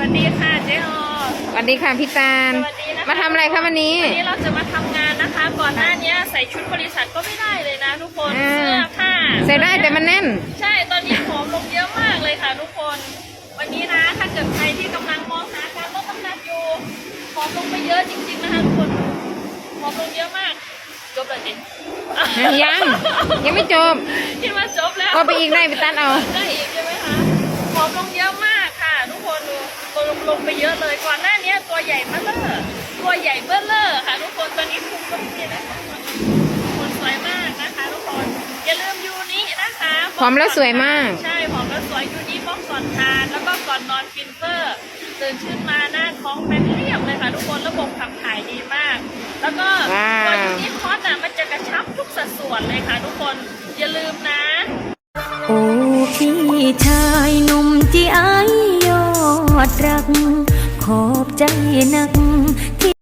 วัสดีค่ะเจ๊ออสวัสดีค่ะพี่ตาล สวัสดีนะคะมาทำอะไรคะวันนี้ วันนี้เราจะมาทำงานนะคะ ก่อนหน้านี้ใส่ชุดบริษัทก็ไม่ได้เลยนะทุกคนอ่า เสื้อผ้าใส่ได้แต่มันแน่น ใช่ตอนนี้ผอมลงเยอะมากเลยค่ะ ทุกคน วันนี้นะถ้าเกิดใครที่กำลังมองหาการลดน้ำหนักอยู่ผอมลงไปเยอะจริง ๆนะคะทุกคนผอมลงเยอะมากจบเลยจิยัง ยังไม่จบ คิดว่าจบแล้ว ก็ไปอีกได้ไปตัดเอา ได้อีกใช่ไหมคะผอมลงเยอะมากค่ะ ทุกคนดูตัว ลงลงไปเยอะเลยก่อนหน้านี้ตัวใหญ่เบ้อเลอตัวใหญ่เบ้อเลอค่ะทุกคนตอนนี้คุมก็มีนะคะคนสวยมากนะคะทุกคนอย่าลืมยูนินะคะผอมแล้วสวยมาก ใช่ผอมแล้วสวยยูนิบอกก่อนทาน แล้วก็ก่อนนอนฟินเฟอร์ตื่นขึ้นมาหน้าท้องแบนเรียบเลยค่ะทุกคนระบบขับถ่ายดีมาก แล้วก็ว้าวตัวยูนิคอสอะมันจะกระชับทุกสัดส่วนเลยค่ะทุกคนอย่าลืมนะ โอ้พี่ชายหนุ่มที่อายยอ ดรัก ขอบใจนัก